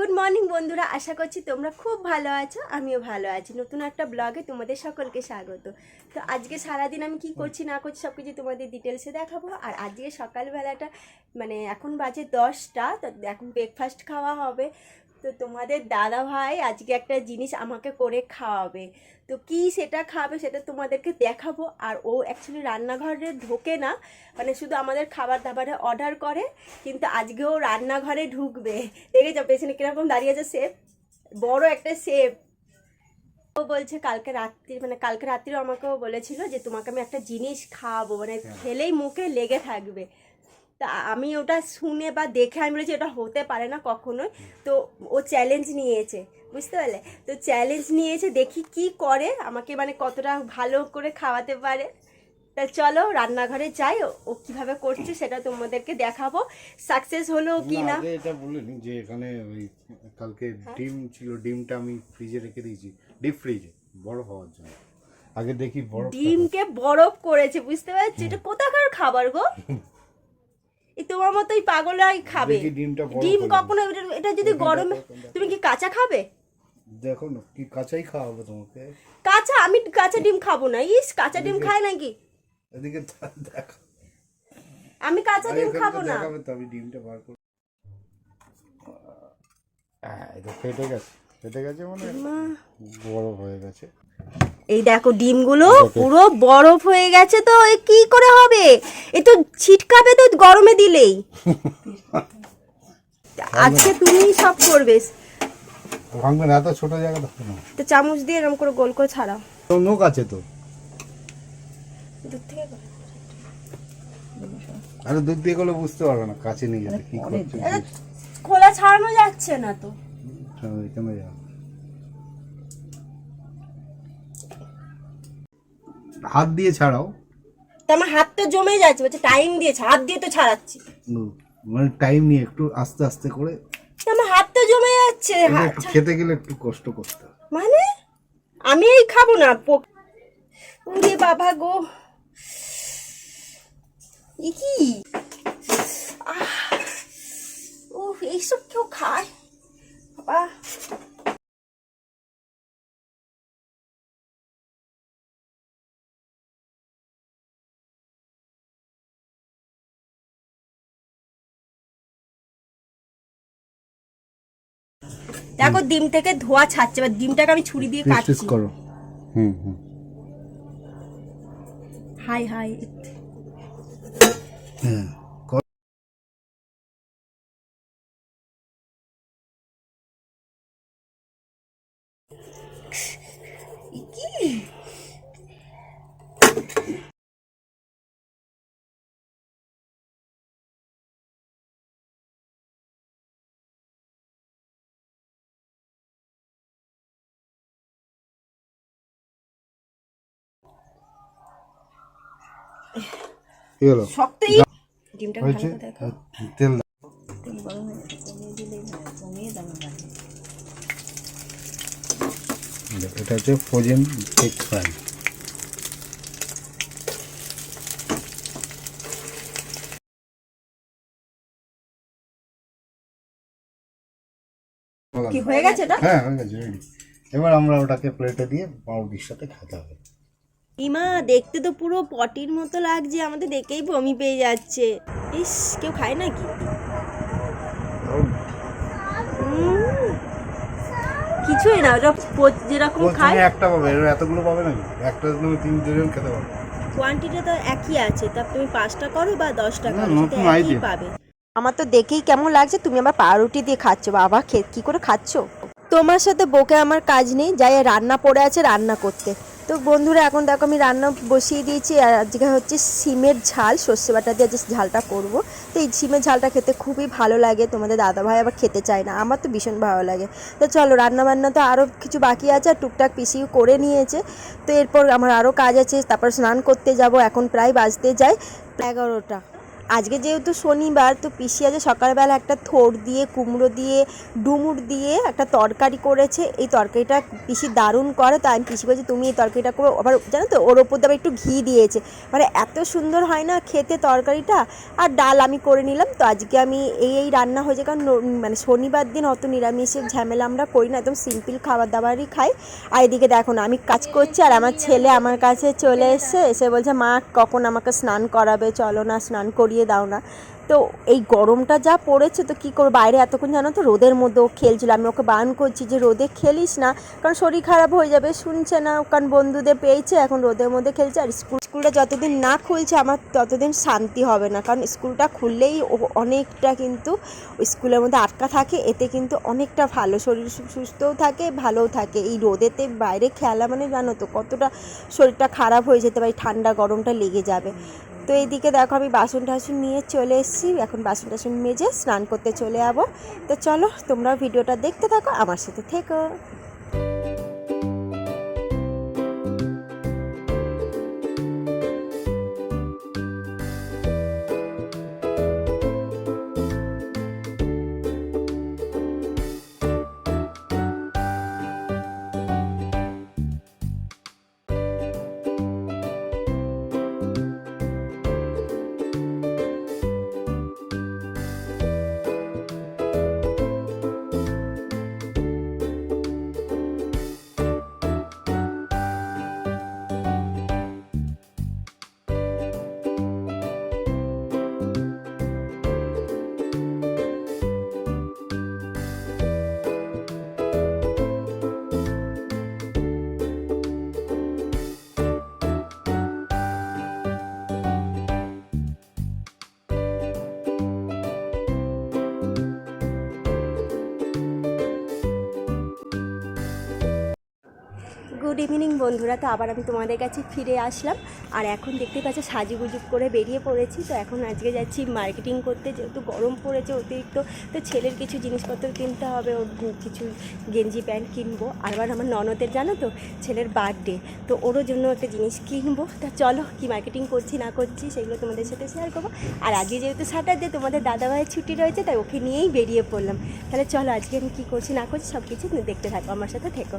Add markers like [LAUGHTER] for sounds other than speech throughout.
Good morning বন্ধুরা। আশা করছি তোমরা খুব ভালো আছো আমিও ভালো আছি। নতুন একটা ব্লগে তোমাদের সকলকে স্বাগত। তো আজকে সারাদিন আমি কি করছি না করছি সব কিছু তোমাদের ডিটেলসে দেখাবো। আর আজকে সকালবেলাটা মানে এখন বাজে দশটা তো এখন ব্রেকফাস্ট খাওয়া হবে। তো তোমাদের দাদা ভাই আজকে একটা জিনিস আমাকে করে খাওয়াবে। তো কি সেটা খাবে সেটা তোমাদেরকে দেখাবো। আর ও অ্যাকচুয়ালি রান্নাঘরে ঢোকে না মানে শুধু আমাদের খাবার দাবারে অর্ডার করে কিন্তু আজকেও রান্নাঘরে ঢুকবে। দেখেছ পেছনে কীরকম দাঁড়িয়ে আছে সেফ বড় একটা সেফ ও বলছে কালকে রাত্রি মানে কালকে রাত্রিও আমাকেও বলেছিল যে তোমাকে আমি একটা জিনিস খাওয়াবো মানে খেলেই মুখে লেগে থাকবে। তা আমি ওটা শুনে বা দেখে আমি বলেছি ওটা হতে পারে না কখনোই। তো ও চ্যালেঞ্জ নিয়েছে বুঝতে পারলে? তো চ্যালেঞ্জ নিয়েছে দেখি কি করে আমাকে মানে কতটা ভালো করে খাওয়াতে পারে। তা চলো রান্নাঘরে যাই ও- কীভাবে করছে সেটা তোমাদেরকে দেখাবো। সাকসেস হলো কি না? এটা বলিনি যে এখানে ওই কালকে ডিম ছিল ডিমটা আমি ফ্রিজে রেখে দিয়েছি। ডিপ ফ্রিজে বড় হওয়ার জন্য। আগে দেখি বড় ডিমকে বরফ করেছে বুঝতে পারছি? এটা কোথাকার খাবার গো? [LAUGHS] তোমার মতোই পাগলাই খাবে। ডিম। কখনো এটা- যদি গরমে তুমি কি কাঁচা খাবে? দেখো না কি কাঁচাই খাওয়াবো তোমাকে। কাঁচা আমি কাঁচা ডিম খাব না। ইস কাঁচা ডিম খায় নাকি? এদিকে দেখো আমি কাঁচা ডিম খাব না। দেখাবে তো আমি ডিমটা বার করব হ্যাঁ এটা ফেটে গেছে। ফেটে গেছে মানে বড় হয়ে গেছে। এই দেখো ডিমগুলো পুরো বরফ হয়ে গেছে তো এ কি করে হবে? এ তো ছিটকাবে তো গরমে দিলেই। আজকে তুমি সব করবে। ভাঙবে না এত ছোট জায়গা তো চামচ দিয়ে এরকম করে গোল করে ছাড়াও। তো নোক আছে তো। থেকে আরে দুধ দিয়ে গেলে বুঝতে পারবে না কাছে নিয়ে যেতে কি করছে খোলা ছাড়ানো যাচ্ছে না তো। হ্যাঁ, এখানে যাও। হাত দিয়ে ছাড়াও। তো আমার হাত তো জমে যাচ্ছে বলছে টাইম দিয়েছে হাত দিয়ে তো ছাড়াচ্ছি। মানে টাইম নিয়ে একটু আস্তে আস্তে করে। আমার হাত তো জমে যাচ্ছে একটু খেতে গেলে একটু কষ্ট করতে মানে? আমি এই খাব না ওরে বাবা গো। কি? ও এইসব কেউ খায়? বাবা। দেখো ডিম থেকে ধোয়া ছাড়ছে এবার ডিমটাকে আমি ছুরি দিয়ে কাটছি। করো। হুম হুম। Hi hi. হ্যাঁ কর- তেল। এটা হচ্ছে ফ্রোজেন এগ ফ্রাই কি হয়ে গেছে এটা? হ্যাঁ হয়ে গেছে এবার আমরা ওটাকে প্লেটে দিয়ে পাউরুটির সাথে খেতে হবে। ইমা দেখতে তো পুরো পটির মতো লাগছে আমাদের দেখেই বমি পেয়ে যাচ্ছে। ইস কেউ খায় নাকি? কিছুই না ওটা যেরকম খায়। একটা পাবে এতগুলো পাবে নাকি? একটা তুমি তিন দুজন খেতে পারবে কোয়ান্টিটি তো একই আছে তা তুমি পাঁচটা করো বা দশটা করো একই পাবে। আমার তো দেখেই কেমন লাগছে তুমি আবার পাউরুটি দিয়ে খাচ্ছ বাবা খে কি করে খাচ্ছ? তোমার সাথে বকে আমার কাজ নেই যাই রান্না পড়ে আছে রান্না করতে। তো বন্ধুরা, এখন দেখো আমি রান্না বসিয়ে দিয়েছি, আর আজকে হচ্ছে সিমের ঝাল, সর্ষে বাটা দিয়ে আজকে ঝালটা করব। তো এই সিমের ঝালটা খেতে খুবই ভালো লাগে, তোমাদের দাদা ভাই আবার খেতে চায় না, আমার তো ভীষণ ভালো লাগে। তো চলো রান্না বান্না তো আরও কিছু বাকি আছে, আর টুকটাক পিসিও করে নিয়েছে। তো এরপর আমার আরও কাজ আছে, তারপর স্নান করতে যাব, এখন প্রায় বাজতে যায়, এগারোটা। আজকে যেহেতু শনিবার, তো পিসি আজ সকালবেলা একটা থোড় দিয়ে, কুমড়ো দিয়ে, ডুমুর দিয়ে একটা তরকারি করেছে। এই তরকারিটা পিসি দারুণ করে তো আমি পিসি বলছি, তুমি এই তরকারিটা করো। আবার জানো তো, ওর ওপর দিয়ে আবার একটু ঘি দিয়েছে। মানে এত সুন্দর হয় না খেতে তরকারিটা? আর ডাল আমি করে নিলাম, তো আজকে আমি এই এই রান্না হয়েছে, কারণ মানে শনিবার দিন অত নিরামিষের ঝামেলা আমরা করি না, একদম সিম্পল খাবার দাবারই খাই। আর এদিকে দেখো না, আমি কাজ করছি, আর আমার ছেলে আমার কাছে চলে এসে এসে বলছে, মা, কখন আমাকে স্নান করাবে? চলো না, স্নান করিয়ে দাও না। তো এই গরমটা যা পড়েছে তো কী করব? বাইরে এতক্ষণ জানো তো রোদের মধ্যে ও খেলছিল। আমি ওকে বারণ করছি যে রোদে খেলিস না, কারণ শরীর খারাপ হয়ে যাবে, শুনছে না। কারণ বন্ধুদের পেয়েছে, এখন রোদের মধ্যে খেলছে। আর স্কুল, স্কুলটা যতদিন না খুলছে, আমার ততদিন শান্তি হবে না। কারণ স্কুলটা খুললেই অনেকটা কিন্তু স্কুলের মধ্যে আটকা থাকে। এতে কিন্তু অনেকটা ভালো শরীর সুস্থও থাকে, ভালোও থাকে। এই রোদেতে বাইরে খেলা মানে জানো তো কতটা শরীরটা খারাপ হয়ে যেতে পারে, ঠান্ডা গরমটা লেগে যাবে। তো এইদিকে দেখো আমি বাসন টাসন নিয়ে চলে এসেছি। এখন বাসন টাসন মেজে স্নান করতে চলে যাব। তো চলো তোমরাও ভিডিওটা দেখতে থাকো, আমার সাথে থেকো। ইভিনিং বন্ধুরা। তো আবার আমি তোমাদের কাছে ফিরে আসলাম। আর এখন দেখতে পাচ্ছ, সাজুগুজু করে বেরিয়ে পড়েছি। তো এখন আজকে যাচ্ছি মার্কেটিং করতে। যেহেতু গরম পড়েছে অতিরিক্ত, তো ছেলের কিছু জিনিসপত্র কিনতে হবে। ওর কিছু গেঞ্জি প্যান্ট কিনবো। আবার আমার ননদের, জানো তো, ছেলের বার্থডে তো ওরও জন্য একটা জিনিস কিনবো। তা চলো, কি মার্কেটিং করছি না করছি, সেগুলো তোমাদের সাথে শেয়ার করব। আর আজকে যেহেতু স্যাটারডে তোমাদের দাদাভাইয়ের ছুটি রয়েছে, তাই ওকে নিয়েই বেরিয়ে পড়লাম। তাহলে চলো, আজকে আমি কী করছি না করছি সব কিছু দেখতে থাকো, আমার সাথে থেকো।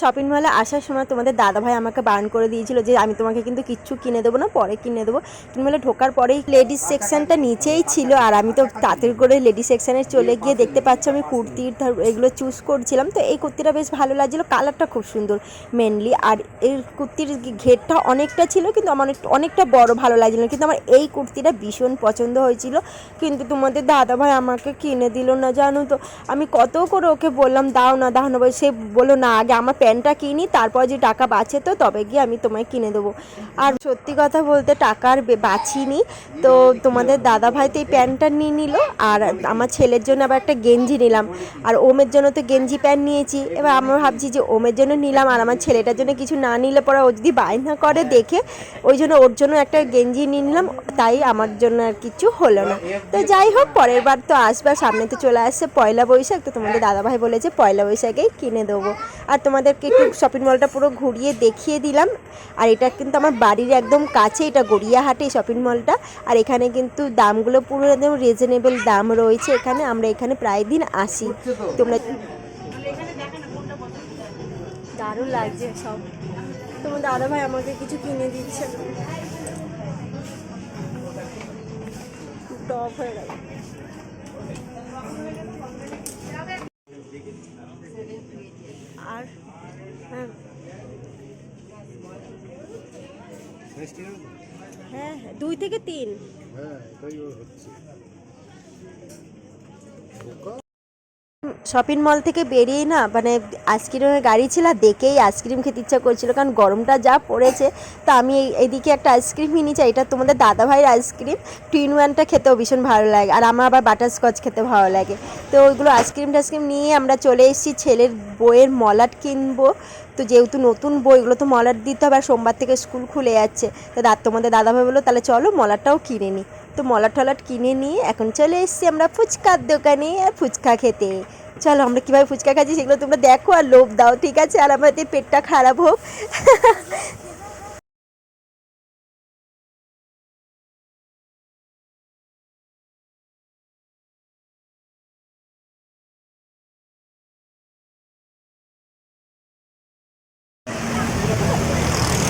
শপিং মলে আসার সময় তোমাদের দাদাভাই আমাকে বারণ করে দিয়েছিল যে আমি তোমাকে কিন্তু কিচ্ছু কিনে দেবো না, পরে কিনে দেবো। শপিং মলে ঢোকার পরেই লেডিস সেকশনটা নিচেই ছিল আর আমি তো তাড়াতাড়ি করে লেডিস সেকশনে চলে গিয়ে দেখতে পাচ্ছ আমি কুর্তির ধর- এগুলো চুজ করছিলাম। তো এই কুর্তিটা বেশ ভালো লাগছিল কালারটা খুব সুন্দর মেনলি আর এই কুর্তির ঘেরটা অনেকটা ছিল কিন্তু আমার অনেকটা বড় ভালো লাগছিল কিন্তু আমার এই কুর্তিটা ভীষণ পছন্দ হয়েছিল। কিন্তু তোমাদের দাদাভাই আমাকে কিনে দিল না, জানো তো। আমি কত করে ওকে বললাম, দাও না দাও না। সে বলল, না, আগে আমার প্যান্টটা কিনি, তারপর যে টাকা বাঁচে তো, তবে গিয়ে আমি তোমায় কিনে দেবো। আর সত্যি কথা বলতে টাকার বাঁচিনি। তো তোমাদের দাদা ভাই তো এই প্যান্টটা নিয়ে নিল, আর আমার ছেলের জন্য আবার একটা গেঞ্জি নিলাম। আর ওমের জন্য তো গেঞ্জি প্যান্ট নিয়েছি। এবার আমরা ভাবছি যে ওমের জন্য নিলাম, আর আমার ছেলেটার জন্য কিছু না নিলে পরে ও যদি বায়না করে দেখে, ওই জন্য ওর জন্য একটা গেঞ্জি নিয়ে নিলাম, তাই আমার জন্য আর কিছু হলো না। তো যাই হোক, পরের বার তো আসবে সামনে তো চলে আসছে পয়লা বৈশাখ, তো তোমাদের দাদাভাই বলেছে পয়লা বৈশাখেই কিনে দেবো। আর তোমাদেরকে একটু শপিং মলটা পুরো ঘুরিয়ে দেখিয়ে দিলাম। আর এটা কিন্তু আমার বাড়ির একদম কাছে এটা গড়িয়াহাটে শপিং মলটা আর এখানে কিন্তু দামগুলো পুরো একদম রিজনেবল দাম রয়েছে এখানে। আমরা এখানে প্রায় দিন আসি। তোমরা দারুণ লাগছে সব। তোমার দাদা ভাই আমাকে কিছু কিনে দিচ্ছে। টপ হয়ে গেল। হ্যাঁ হ্যাঁ দুই থেকে তিন। হ্যাঁ শপিং মল থেকে বেরিয়ে না মানে আইসক্রিমের গাড়ি ছিল দেখেই আইসক্রিম খেতে ইচ্ছা করছিল কারণ গরমটা যা পড়েছে তা আমি এইদিকে একটা আইসক্রিম নিয়েছি এটা তোমাদের দাদা ভাইয়ের আইসক্রিম টুইন ওয়ানটা খেতেও ভীষণ ভালো লাগে আর আমার আবার বাটারস্কচ খেতে ভালো লাগে। তো ওইগুলো আইসক্রিম টাইসক্রিম নিয়ে আমরা চলে এসেছি ছেলের বইয়ের মলাট কিনবো। তো যেহেতু নতুন বইগুলো তো মলার দিতে হবে আর সোমবার থেকে স্কুল খুলে যাচ্ছে। তো দাদ তোমাদের দাদাভাই বলল, তাহলে চলো মলারটাও কিনে নিই তো মলার টলাট কিনে নিয়ে এখন চলে এসছি আমরা ফুচকার দোকানে আর ফুচকা খেতে। চলো আমরা কীভাবে ফুচকা খাচ্ছি সেগুলো তোমরা দেখো আর লোভ দাও, ঠিক আছে? আর আমাদের পেটটা খারাপ হোক [LAUGHS]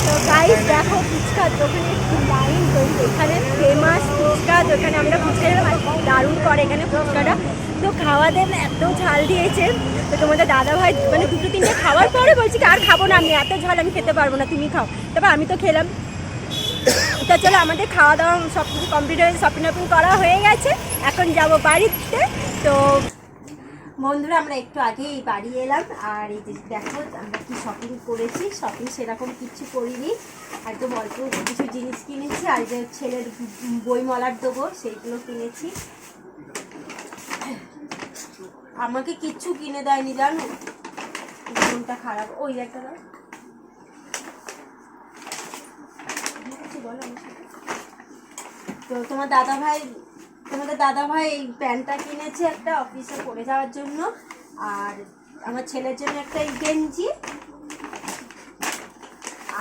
তো গাইস দেখো ফুচকার দোকানে কি লাইন তো এখানে ফেমাস ফুচকা দোকানে আমরা ফুচকা খেলাম আর কি দারুণ করে এখানে ফুচকাটা। তো খাওয়া দেন, এত ঝাল দিয়েছে। তো তোমাদের দাদা ভাই মানে দুটো তিনটে খাওয়ার পরে বলছি কি, আর খাব না, আমি এত ঝাল, আমি খেতে পারব না, তুমি খাও। তারপর আমি তো খেলাম। তা চলো, আমাদের খাওয়া দাওয়া সব কিছু কমপ্লিট হয়ে শপিং টপিং করা হয়ে গেছে। এখন যাব বাড়িতে। তো বন্ধুরা, আমরা একটু আগেই বাড়ি এলাম। আর এই যে দেখো, আমরা কি শপিং করেছি। শপিং সেরকম কিছু করিনি। একদম অল্প কিছু জিনিস কিনেছি। আর যে ছেলের বই মলার দেবো, সেইগুলো কিনেছি। আমাকে কিচ্ছু কিনে দেয়নি, জানো? মনটা খারাপ। ওই একটা দাও। তো তোমার দাদা ভাই, তোমাদের দাদা ভাই এই প্যান্টটা কিনেছে একটা অফিসে পরে যাওয়ার জন্য। আর আমার ছেলের জন্য একটা গেঞ্জি।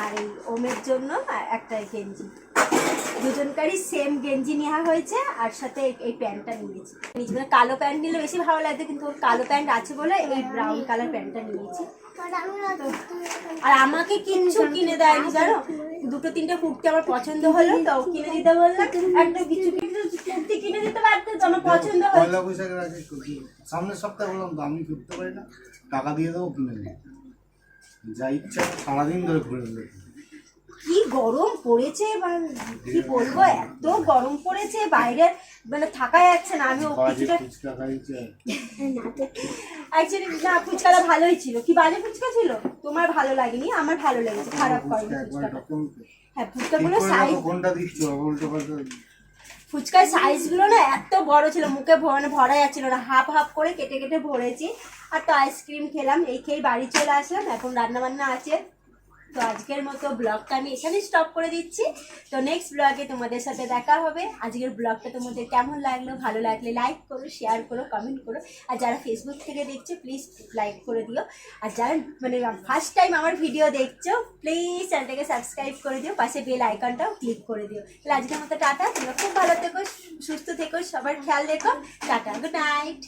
আর এই ওমের জন্য একটা গেঞ্জি। দুজনকারই সেম গেঞ্জি নেওয়া হয়েছে, আর সাথে এই- প্যান্টটা নিয়েছি। মানে কালো প্যান্ট নিলে বেশি ভালো লাগতো কিন্তু ওর কালো প্যান্ট আছে বলে এই ব্রাউন কালার প্যান্টটা নিয়েছি। আর আমাকে কিচ্ছু কিনে দেয়নি, জানো? দুটো, তিনটে কুর্তি আমার পছন্দ হলো, তো কিনে দিতে বললাম একটা কিছু কিছু কুর্তি কিনে দিতে তো আমার পছন্দ হলো। সপ্তাহে বললাম তো আমি পারি না, টাকা দিয়ে দেবো কিনে দেবো যা ইচ্ছা, সারাদিন ধরে ঘুরে দেবো কি গরম পড়েছে মানে কি বলব এত গরম পড়েছে বাইরে মানে থাকা যাচ্ছে না আমি কিছুটা অ্যাকচুয়ালি না ফুচকাটা ভালোই ছিল। কি বাজে ফুচকা ছিল? তোমার ভালো লাগেনি আমার ভালো লেগেছে খারাপ করেনি ফুচকা ফুচকাটা। হ্যাঁ ফুচকাগুলো সাইজ ফুচকার সাইজগুলো না এত বড় ছিল মুখে মানে ভরা যাচ্ছিল না হাফ হাফ করে কেটে কেটে ভরেছি। আর তো আইসক্রিম খেলাম এই খেয়ে বাড়ি চলে আসলাম এখন রান্না বান্না আছে। তো আজকের মতো ব্লগটা আমি এখানে স্টপ করে দিচ্ছি। তো নেক্সট ব্লগে তোমাদের সাথে দেখা হবে। আজকের ব্লগটা তোমাদের কেমন লাগল? ভালো লাগলে লাইক করো শেয়ার করো কমেন্ট করো। আর যারা ফেসবুক থেকে দেখছ প্লিজ লাইক করে দিও। আর যারা মানে ফার্স্ট টাইম আমার ভিডিও দেখছ প্লিজ চ্যানেলটাকে সাবস্ক্রাইব করে দিও। পাশে বেল আইকনটাও ক্লিক করে দিও। তাহলে আজকের মতো টাটা। তোমরা খুব ভালো থেকো, সুস্থ থেকো, সবার খেয়াল রেখো। Tata good night